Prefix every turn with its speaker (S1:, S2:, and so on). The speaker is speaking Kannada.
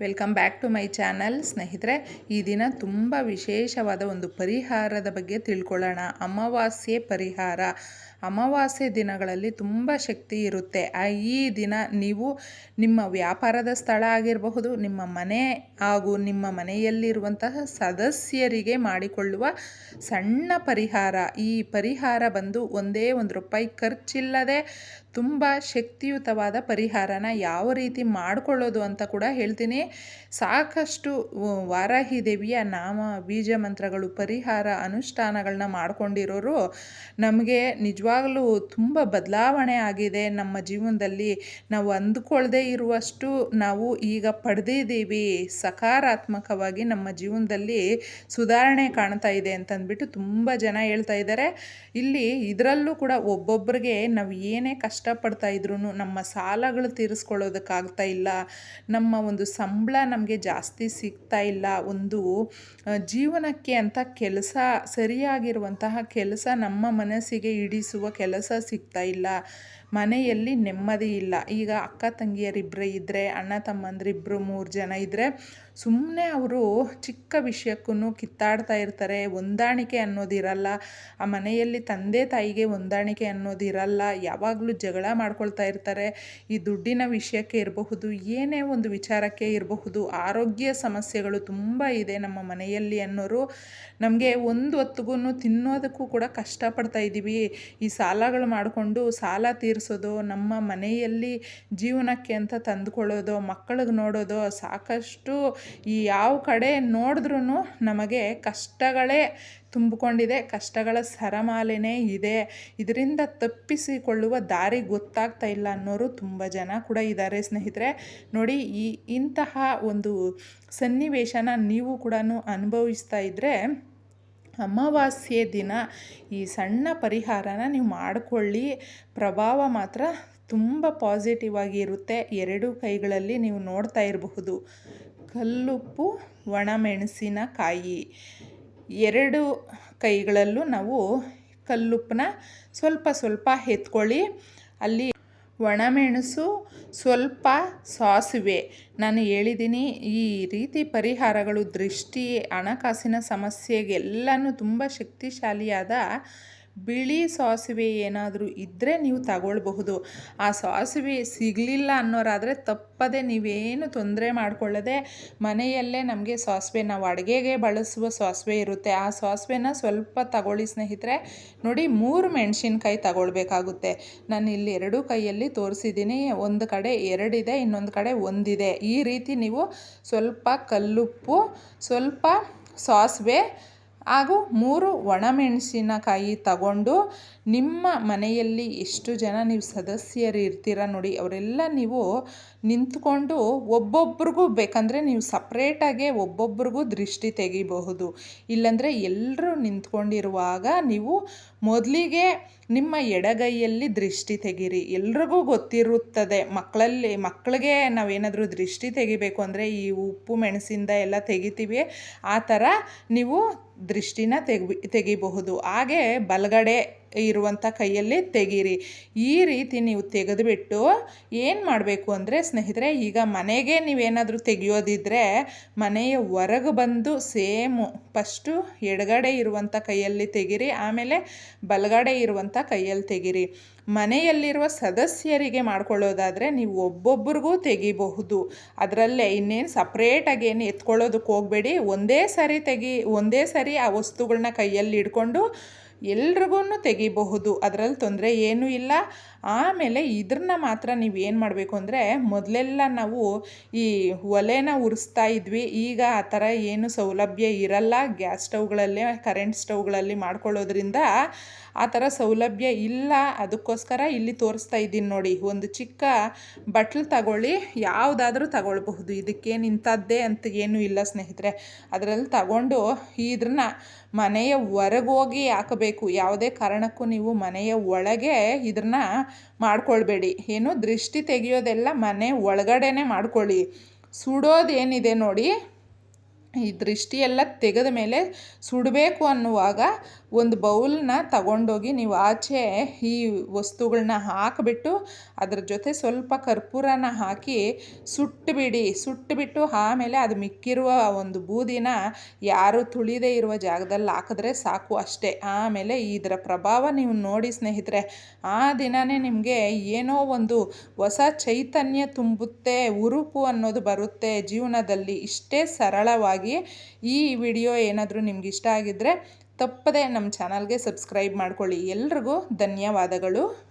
S1: Welcome back to my channel. ಸ್ನೇಹಿತರೆ, ಈ ದಿನ ತುಂಬ ವಿಶೇಷವಾದ ಒಂದು ಪರಿಹಾರದ ಬಗ್ಗೆ ತಿಳ್ಕೊಳ್ಳೋಣ. ಅಮಾವಾಸ್ಯೆ ಪರಿಹಾರ. ಅಮಾವಾಸ್ಯೆ ದಿನಗಳಲ್ಲಿ ತುಂಬ ಶಕ್ತಿ ಇರುತ್ತೆ. ಈ ದಿನ ನೀವು ನಿಮ್ಮ ವ್ಯಾಪಾರದ ಸ್ಥಳ ಆಗಿರಬಹುದು, ನಿಮ್ಮ ಮನೆ ಹಾಗೂ ನಿಮ್ಮ ಮನೆಯಲ್ಲಿರುವಂತಹ ಸದಸ್ಯರಿಗೆ ಮಾಡಿಕೊಳ್ಳುವ ಸಣ್ಣ ಪರಿಹಾರ. ಈ ಪರಿಹಾರ ಬಂದು ಒಂದೇ ಒಂದು ರೂಪಾಯಿ ಖರ್ಚಿಲ್ಲದೆ ತುಂಬ ಶಕ್ತಿಯುತವಾದ ಪರಿಹಾರನ ಯಾವ ರೀತಿ ಮಾಡಿಕೊಳ್ಳೋದು ಅಂತ ಕೂಡ ಹೇಳ್ತೀನಿ. ಸಾಕಷ್ಟು ವಾರಾಹಿ ದೇವಿಯ ನಾಮ, ಬೀಜ ಮಂತ್ರಗಳು, ಪರಿಹಾರ ಅನುಷ್ಠಾನಗಳನ್ನ ಮಾಡ್ಕೊಂಡಿರೋರು ನಮಗೆ ನಿಜವಾಗಲೂ ತುಂಬ ಬದಲಾವಣೆ ಆಗಿದೆ. ನಮ್ಮ ಜೀವನದಲ್ಲಿ ನಾವು ಅಂದುಕೊಳ್ಳದೆ ಇರುವಷ್ಟು ನಾವು ಈಗ ಪಡೆದಿದ್ದೀವಿ. ಸಕಾರಾತ್ಮಕವಾಗಿ ನಮ್ಮ ಜೀವನದಲ್ಲಿ ಸುಧಾರಣೆ ಕಾಣ್ತಾ ಇದೆ ಅಂತಂದ್ಬಿಟ್ಟು ತುಂಬ ಜನ ಹೇಳ್ತಾ ಇದ್ದಾರೆ. ಇಲ್ಲಿ ಇದರಲ್ಲೂ ಕೂಡ ಒಬ್ಬೊಬ್ಬರಿಗೆ ನಾವು ಏನೇ ಕಷ್ಟಪಡ್ತಾ ಇದ್ರೂ ನಮ್ಮ ಸಾಲಗಳು ತೀರಿಸ್ಕೊಳ್ಳೋದಕ್ಕಾಗ್ತಾ ಇಲ್ಲ. ನಮ್ಮ ಒಂದು ಸಂಬಳ ನಮಗೆ ಜಾಸ್ತಿ ಸಿಗ್ತಾ ಇಲ್ಲ. ಒಂದು ಜೀವನಕ್ಕೆ ಅಂತ ಕೆಲಸ, ಸರಿಯಾಗಿರುವಂತಹ ಕೆಲಸ ನಮ್ಮ ಮನಸ್ಸಿಗೆ ಇಡಿಸುವ ಕೆಲಸ ಸಿಗ್ತಾ ಇಲ್ಲ. ಮನೆಯಲ್ಲಿ ನೆಮ್ಮದಿ ಇಲ್ಲ. ಈಗ ಅಕ್ಕ ತಂಗಿಯರಿಬ್ಬರೇ ಇದ್ದರೆ ಅಣ್ಣ ತಮ್ಮಂದ್ರಿಬ್ಬರು ಮೂರು ಜನ ಇದ್ದರೆ ಸುಮ್ಮನೆ ಅವರು ಚಿಕ್ಕ ವಿಷಯಕ್ಕೂ ಕಿತ್ತಾಡ್ತಾ ಇರ್ತಾರೆ. ಹೊಂದಾಣಿಕೆ ಅನ್ನೋದಿರಲ್ಲ. ಆ ಮನೆಯಲ್ಲಿ ತಂದೆ ತಾಯಿಗೆ ಹೊಂದಾಣಿಕೆ ಅನ್ನೋದಿರಲ್ಲ. ಯಾವಾಗಲೂ ಜಗಳ ಮಾಡ್ಕೊಳ್ತಾ ಇರ್ತಾರೆ. ಈ ದುಡ್ಡಿನ ವಿಷಯಕ್ಕೆ ಇರಬಹುದು, ಏನೇ ಒಂದು ವಿಚಾರಕ್ಕೆ ಇರಬಹುದು, ಆರೋಗ್ಯ ಸಮಸ್ಯೆಗಳು ತುಂಬ ಇದೆ ನಮ್ಮ ಮನೆಯಲ್ಲಿ ಅನ್ನೋರು. ನಮಗೆ ಒಂದು ಹೊತ್ತಿಗೂ ತಿನ್ನೋದಕ್ಕೂ ಕೂಡ ಕಷ್ಟಪಡ್ತಾ ಇದ್ದೀವಿ. ಈ ಸಾಲಗಳು ಮಾಡಿಕೊಂಡು ಸಾಲ ತೀರಿಸೋದು, ನಮ್ಮ ಮನೆಯಲ್ಲಿ ಜೀವನಕ್ಕೆ ಅಂತ ತಂದುಕೊಳ್ಳೋದು, ಮಕ್ಕಳಿಗೆ ನೋಡೋದು ಸಾಕಷ್ಟು ಈ ಯಾವ ಕಡೆ ನೋಡಿದ್ರೂ ನಮಗೆ ಕಷ್ಟಗಳೇ ತುಂಬಿಕೊಂಡಿದೆ. ಕಷ್ಟಗಳ ಸರಮಾಲೆನೇ ಇದೆ. ಇದರಿಂದ ತಪ್ಪಿಸಿಕೊಳ್ಳುವ ದಾರಿ ಗೊತ್ತಾಗ್ತಾ ಇಲ್ಲ ಅನ್ನೋರು ತುಂಬ ಜನ ಕೂಡ ಇದ್ದಾರೆ ಸ್ನೇಹಿತರೆ. ನೋಡಿ, ಈ ಇಂತಹ ಒಂದು ಸನ್ನಿವೇಶನ ನೀವು ಕೂಡ ಅನುಭವಿಸ್ತಾ ಇದ್ದರೆ ಅಮಾವಾಸ್ಯೆ ದಿನ ಈ ಸಣ್ಣ ಪರಿಹಾರನ ನೀವು ಮಾಡಿಕೊಳ್ಳಿ. ಪ್ರಭಾವ ಮಾತ್ರ ತುಂಬ ಪಾಸಿಟಿವ್ ಆಗಿ ಇರುತ್ತೆ. ಎರಡೂ ಕೈಗಳಲ್ಲಿ ನೀವು ನೋಡ್ತಾ ಇರಬಹುದು. ಕಲ್ಲುಪ್ಪು ಒಣಮೆಣಸಿನಕಾಯಿ ಎರಡು ಕೈಗಳಲ್ಲೂ ನಾವು ಕಲ್ಲುಪ್ಪನ್ನ ಸ್ವಲ್ಪ ಸ್ವಲ್ಪ ಎತ್ಕೊಳ್ಳಿ. ಅಲ್ಲಿ ಒಣಮೆಣಸು, ಸ್ವಲ್ಪ ಸಾಸಿವೆ. ನಾನು ಹೇಳಿದ್ದೀನಿ ಈ ರೀತಿ ಪರಿಹಾರಗಳು ದೃಷ್ಟಿ, ಹಣಕಾಸಿನ ಸಮಸ್ಯೆಗೆಲ್ಲನೂ ತುಂಬ ಶಕ್ತಿಶಾಲಿಯಾದ ಬಿಳಿ ಸಾಸಿವೆ ಏನಾದರೂ ಇದ್ದರೆ ನೀವು ತಗೊಳ್ಬಹುದು. ಆ ಸಾಸಿವೆ ಸಿಗಲಿಲ್ಲ ಅನ್ನೋರಾದರೆ ತಪ್ಪದೆ ನೀವೇನು ತೊಂದರೆ ಮಾಡಿಕೊಳ್ಳದೆ ಮನೆಯಲ್ಲೇ ನಮಗೆ ಸಾಸಿವೆ ನಾವು ಅಡುಗೆಗೆ ಬಳಸುವ ಸಾಸಿವೆ ಇರುತ್ತೆ. ಆ ಸಾಸಿವೆನ ಸ್ವಲ್ಪ ತಗೊಳ್ಳಿ ಸ್ನೇಹಿತರೆ. ನೋಡಿ, ಮೂರು ಮೆಣಸಿನ್ಕಾಯಿ ತಗೊಳ್ಬೇಕಾಗುತ್ತೆ. ನಾನು ಇಲ್ಲಿ ಎರಡೂ ಕೈಯಲ್ಲಿ ತೋರಿಸಿದ್ದೀನಿ. ಒಂದು ಕಡೆ ಎರಡಿದೆ, ಇನ್ನೊಂದು ಕಡೆ ಒಂದಿದೆ. ಈ ರೀತಿ ನೀವು ಸ್ವಲ್ಪ ಕಲ್ಲುಪ್ಪು, ಸ್ವಲ್ಪ ಸಾಸಿವೆ ಹಾಗೂ ಮೂರು ಒಣಮೆಣಸಿನಕಾಯಿ ತಗೊಂಡು ನಿಮ್ಮ ಮನೆಯಲ್ಲಿ ಎಷ್ಟು ಜನ ನೀವು ಸದಸ್ಯರು ಇರ್ತೀರ ನೋಡಿ, ಅವರೆಲ್ಲ ನೀವು ನಿಂತ್ಕೊಂಡು ಒಬ್ಬೊಬ್ರಿಗೂ ಬೇಕಂದರೆ ನೀವು ಸಪ್ರೇಟಾಗೆ ಒಬ್ಬೊಬ್ರಿಗೂ ದೃಷ್ಟಿ ತೆಗಿಬಹುದು. ಇಲ್ಲಾಂದರೆ ಎಲ್ಲರೂ ನಿಂತ್ಕೊಂಡಿರುವಾಗ ನೀವು ಮೊದಲಿಗೆ ನಿಮ್ಮ ಎಡಗೈಯಲ್ಲಿ ದೃಷ್ಟಿ ತೆಗೀರಿ. ಎಲ್ರಿಗೂ ಗೊತ್ತಿರುತ್ತದೆ, ಮಕ್ಕಳಲ್ಲಿ, ಮಕ್ಕಳಿಗೆ ನಾವೇನಾದರೂ ದೃಷ್ಟಿ ತೆಗಿಬೇಕು ಅಂದರೆ ಈ ಉಪ್ಪು, ಮೆಣಸಿಂದ ಎಲ್ಲ ತೆಗಿತೀವಿ, ಆ ಥರ ನೀವು ದೃಷ್ಟಿನ ತೆಗಿ ತೆಗಿಬಹುದು. ಹಾಗೆ ಬಲಗಡೆ ಇರುವಂಥ ಕೈಯಲ್ಲಿ ತೆಗೀರಿ. ಈ ರೀತಿ ನೀವು ತೆಗೆದುಬಿಟ್ಟು ಏನು ಮಾಡಬೇಕು ಅಂದರೆ ಸ್ನೇಹಿತರೆ, ಈಗ ಮನೆಗೆ ನೀವೇನಾದರೂ ತೆಗೆಯೋದಿದ್ರೆ ಮನೆಯ ಹೊರಗೆ ಬಂದು ಸೇಮು, ಫಸ್ಟು ಎಡಗಡೆ ಇರುವಂಥ ಕೈಯಲ್ಲಿ ತೆಗೀರಿ, ಆಮೇಲೆ ಬಲಗಡೆ ಇರುವಂಥ ಕೈಯಲ್ಲಿ ತೆಗೀರಿ. ಮನೆಯಲ್ಲಿರುವ ಸದಸ್ಯರಿಗೆ ಮಾಡ್ಕೊಳ್ಳೋದಾದರೆ ನೀವು ಒಬ್ಬೊಬ್ರಿಗೂ ತೆಗಿಬಹುದು. ಅದರಲ್ಲೇ ಇನ್ನೇನು ಸಪ್ರೇಟಾಗಿ ಏನು ಎತ್ಕೊಳ್ಳೋದಕ್ಕೆ ಹೋಗಬೇಡಿ. ಒಂದೇ ಸಾರಿ ತೆಗಿ, ಒಂದೇ ಸಾರಿ ಆ ವಸ್ತುಗಳನ್ನ ಕೈಯಲ್ಲಿ ಹಿಡ್ಕೊಂಡು ಎಲ್ರಿಗೂ ತೆಗಿಬಹುದು. ಅದರಲ್ಲಿ ತೊಂದರೆ ಏನೂ ಇಲ್ಲ. ಆಮೇಲೆ ಇದ್ರನ್ನ ಮಾತ್ರ ನೀವು ಏನು ಮಾಡಬೇಕು ಅಂದರೆ, ಮೊದಲೆಲ್ಲ ನಾವು ಈ ಒಲೆನ ಉರಿಸ್ತಾ ಇದ್ವಿ. ಈಗ ಆ ಥರ ಏನು ಸೌಲಭ್ಯ ಇರಲ್ಲ. ಗ್ಯಾಸ್ ಸ್ಟವ್ಗಳಲ್ಲೇ, ಕರೆಂಟ್ ಸ್ಟವ್ಗಳಲ್ಲಿ ಮಾಡ್ಕೊಳ್ಳೋದ್ರಿಂದ ಆ ಥರ ಸೌಲಭ್ಯ ಇಲ್ಲ. ಅದಕ್ಕೋಸ್ಕರ ಇಲ್ಲಿ ತೋರಿಸ್ತಾ ಇದ್ದೀನಿ ನೋಡಿ. ಒಂದು ಚಿಕ್ಕ ಬಟ್ಲು ತಗೊಳ್ಳಿ. ಯಾವುದಾದ್ರೂ ತಗೊಳ್ಬಹುದು. ಇದಕ್ಕೇನು ಇಂಥದ್ದೇ ಅಂತ ಏನೂ ಇಲ್ಲ ಸ್ನೇಹಿತರೆ. ಅದರಲ್ಲಿ ತಗೊಂಡು ಇದ್ರನ್ನ ಮನೆಯ ಹೊರಗೋಗಿ ಹಾಕಬೇಕು. ಯಾವುದೇ ಕಾರಣಕ್ಕೂ ನೀವು ಮನೆಯ ಒಳಗೆ ಇದನ್ನ ಮಾಡ್ಕೊಳ್ಬೇಡಿ. ಏನು ದೃಷ್ಟಿ ತೆಗೆಯೋದೆಲ್ಲ ಮನೆ ಒಳಗಡೆನೆ ಮಾಡ್ಕೊಳ್ಳಿ. ಸುಡೋದೇನಿದೆ ನೋಡಿ. ಈ ದೃಷ್ಟಿಯೆಲ್ಲ ತೆಗೆದ ಮೇಲೆ ಸುಡಬೇಕು ಅನ್ನುವಾಗ ಒಂದು ಬೌಲ್ನ ತಗೊಂಡೋಗಿ ನೀವು ಆಚೆ ಈ ವಸ್ತುಗಳನ್ನ ಹಾಕಿಬಿಟ್ಟು ಅದರ ಜೊತೆ ಸ್ವಲ್ಪ ಕರ್ಪೂರನ ಹಾಕಿ ಸುಟ್ಟುಬಿಡಿ ಸುಟ್ಟುಬಿಟ್ಟು ಆಮೇಲೆ ಅದು ಮಿಕ್ಕಿರುವ ಒಂದು ಬೂದಿನ ಯಾರು ತುಳಿದೇ ಇರುವ ಜಾಗದಲ್ಲಿ ಹಾಕಿದ್ರೆ ಸಾಕು ಅಷ್ಟೇ. ಆಮೇಲೆ ಇದರ ಪ್ರಭಾವ ನೀವು ನೋಡಿ ಸ್ನೇಹಿತರೆ, ಆ ದಿನವೇ ನಿಮಗೆ ಏನೋ ಒಂದು ಹೊಸ ಚೈತನ್ಯ ತುಂಬುತ್ತೆ, ಉರುಪು ಅನ್ನೋದು ಬರುತ್ತೆ ಜೀವನದಲ್ಲಿ. ಇಷ್ಟೇ ಸರಳವಾಗಿ ಈ ವಿಡಿಯೋ ಏನಾದರೂ ನಿಮ್ಗೆ ಇಷ್ಟ ಆಗಿದ್ದರೆ ತಪ್ಪದೆ ನಮ್ಮ ಚಾನಲ್ಗೆ ಸಬ್ಸ್ಕ್ರೈಬ್ ಮಾಡ್ಕೊಳ್ಳಿ. ಎಲ್ರಿಗೂ ಧನ್ಯವಾದಗಳು.